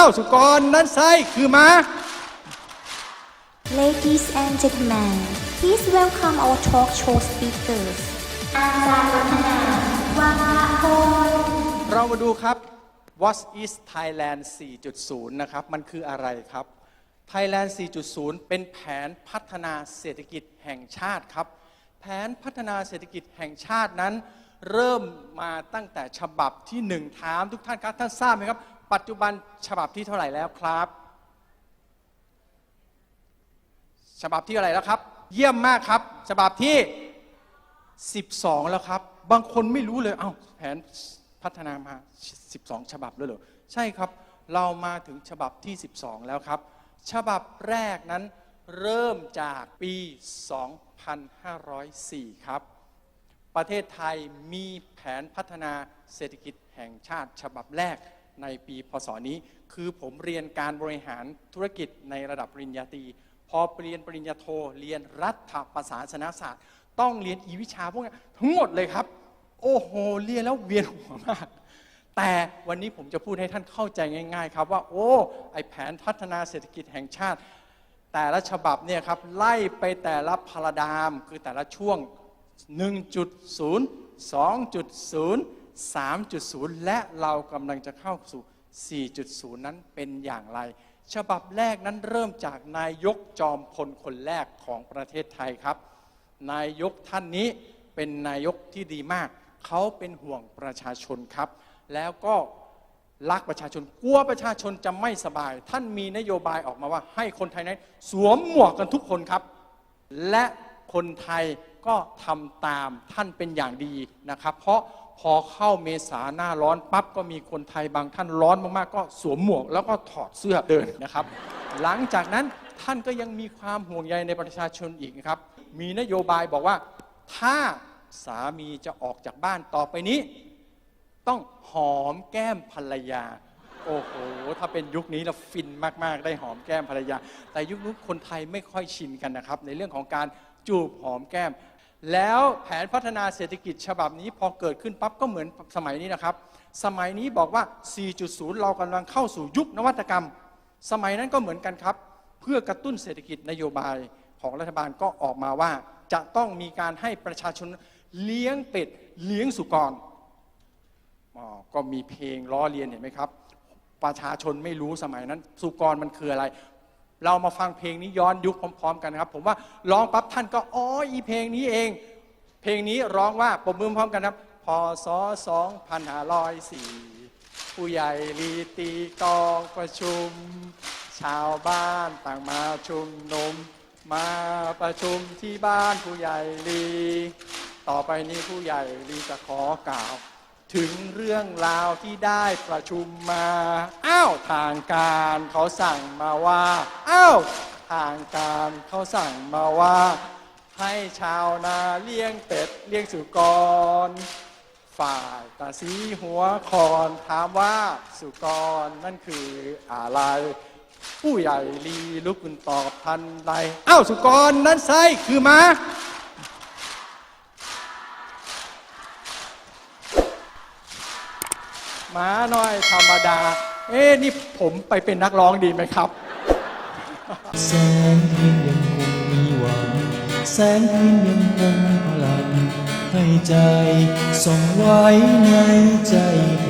าวสุกรนั้นไส้คือม้า Ladies and gentlemen, please welcome our talk show speakers. อาจารย์วัฒนาวังละพลเรามาดูครับ What is Thailand 4.0 นะครับ มันคืออะไรครับ Thailand 4.0 เป็นแผนพัฒนาเศรษฐกิจแห่งชาติครับ แผนพัฒนาเศรษฐกิจแห่งชาตินั้น เริ่มมาตั้งแต่ฉบับที่หนึ่งถามทุกท่านครับ ท่านทราบไหมครับ ปัจจุบันฉบับที่เท่าไหร่แล้วครับ ฉบับที่อะไรแล้วครับ เยี่ยมมากครับ ฉบับที่ 12 แล้วครับ บางคนไม่รู้เลย เอ้าแผนพัฒนามา 12 ฉบับแล้วเหรอใช่ครับ เรามาถึงฉบับที่ 12 แล้วครับ ฉบับแรกนั้นเริ่มจากปี 2504 ครับ ประเทศไทยมีแผนพัฒนาเศรษฐกิจแห่งชาติฉบับแรก ในปีพศนี้ คือผมเรียนการบริหารธุรกิจในระดับปริญญาตรีพอเรียนปริญญาโทเรียนรัฐประศาสนศาสตร์ ต้องเรียนอีวิชาพวกนี้ทั้งหมดเลยครับ โอ้โหเรียนแล้วเวียนหัวมาก แต่วันนี้ผมจะพูดให้ท่านเข้าใจง่าย ๆ ครับว่า โอ้ไอแผนพัฒนาเศรษฐกิจแห่งชาติ แต่ละฉบับเนี่ยครับไล่ไปแต่ละพาราดามคือแต่ละช่วง 1.0 2.0 3.0 และเรากำลังจะเข้าสู่ 4.0 นั้นเป็นอย่างไร ฉบับแรกนั้นเริ่มจากนายกจอมพลคนแรกของประเทศไทยครับ นายกท่านนี้เป็นนายกที่ดีมาก เขาเป็นห่วงประชาชนครับ แล้วก็รักประชาชน กลัวประชาชนจะไม่สบาย ท่านมีนโยบายออกมาว่า ให้คนไทยนั้นสวมหมวกกันทุกคนครับ และคนไทยก็ทำตามท่านเป็นอย่างดีนะครับ เพราะ พอเข้าเมษาหน้าร้อนปั๊บก็มีคนไทยบางท่านร้อนมากๆก็สวมหมวก แล้วก็ถอดเสื้อเดินนะครับ หลังจากนั้นท่านก็ยังมีความห่วงใยในประชาชนอีกนะครับ มีนโยบายบอกว่า ถ้าสามีจะออกจากบ้านต่อไปนี้ ต้องหอมแก้มภรรยา โอ้โห ถ้าเป็นยุคนี้เราฟินมากๆ ได้หอมแก้มภรรยา แต่ยุคนู้นคนไทยไม่ค่อยชินกันนะครับ ในเรื่องของการจูบหอมแก้ม แล้วแผนพัฒนาเศรษฐกิจฉบับนี้พอเกิดขึ้นปั๊บก็เหมือนสมัยนี้นะครับ สมัยนี้บอกว่า 4.0 เรากำลังเข้าสู่ยุคนวัตกรรม สมัยนั้นก็เหมือนกันครับ เพื่อกระตุ้นเศรษฐกิจนโยบายของรัฐบาลก็ออกมาว่า จะต้องมีการให้ประชาชนเลี้ยงเป็ดเลี้ยงสุกรอ๋อก็มีเพลงล้อเลียนเห็นไหมครับ ประชาชนไม่รู้สมัยนั้น สุกรมันคืออะไร เรามาฟังเพลงนี้ย้อนยุคพร้อมๆกันนะครับผมว่าร้องปั๊บท่านก็อ๋ออีเพลงนี้เอง เพลงนี้ร้องว่าปมมือพร้อมกันครับพศ2504 ผู้ใหญ่รีตีกองประชุม ชาวบ้านต่างมาชุมนุม มาประชุมที่บ้านผู้ใหญ่ลี ต่อไปนี้ผู้ใหญ่ลีจะขอกล่าว ถึงเรื่องราวที่ได้ประชุมมา อ้าว ทางการเขาสั่งมาว่า อ้าว ทางการเขาสั่งมาว่า ให้ชาวนาเลี้ยงเป็ดเลี้ยงสุกร ฝ่ายตาสีหัวคอนถามว่าสุกรนั่นคืออะไร ผู้ใหญ่ลีลุกขึ้นตอบทันใดอ้าว สุกรนั้นไส้คือม้า ม้าน้อยธรรมดา เอ๊ะนี่ผมไปเป็นนักร้องดีไหมครับ แสงเทียนยังคงมีหวังแสงเทียนยังคงพลังให้ใจส่องไว้ในใจเธ